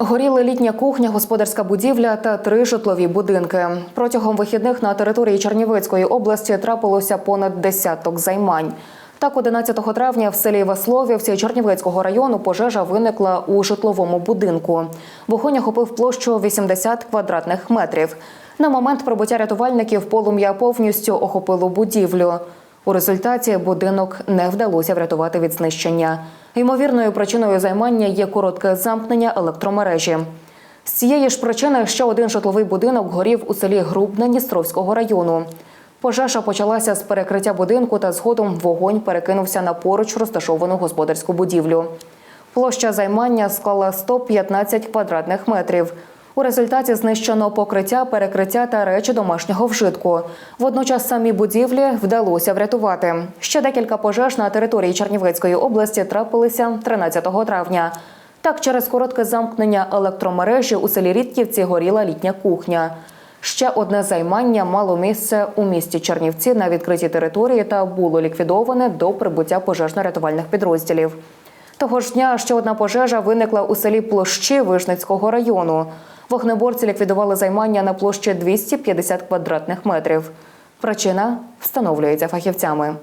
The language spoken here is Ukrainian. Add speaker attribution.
Speaker 1: Горіли літня кухня, господарська будівля та три житлові будинки. Протягом вихідних на території Чернівецької області трапилося понад десяток займань. Так, 11 травня в селі Весловівці Чернівецького району пожежа виникла у житловому будинку. Вогонь охопив площу 80 квадратних метрів. На момент прибуття рятувальників полум'я повністю охопило будівлю. У результаті будинок не вдалося врятувати від знищення. Ймовірною причиною займання є коротке замкнення електромережі. З цієї ж причини ще один житловий будинок горів у селі Грубне Дністровського району. Пожежа почалася з перекриття будинку та згодом вогонь перекинувся на поруч розташовану господарську будівлю. Площа займання склала 115 квадратних метрів. У результаті знищено покриття, перекриття та речі домашнього вжитку. Водночас самі будівлі вдалося врятувати. Ще декілька пожеж на території Чернівецької області трапилися 13 травня. Так, через коротке замкнення електромережі у селі Рідківці горіла літня кухня. Ще одне займання мало місце у місті Чернівці на відкритій території та було ліквідоване до прибуття пожежно-рятувальних підрозділів. Того ж дня ще одна пожежа виникла у селі Площі Вишницького району. Вогнеборці ліквідували займання на площі 250 квадратних метрів. Причина встановлюється фахівцями.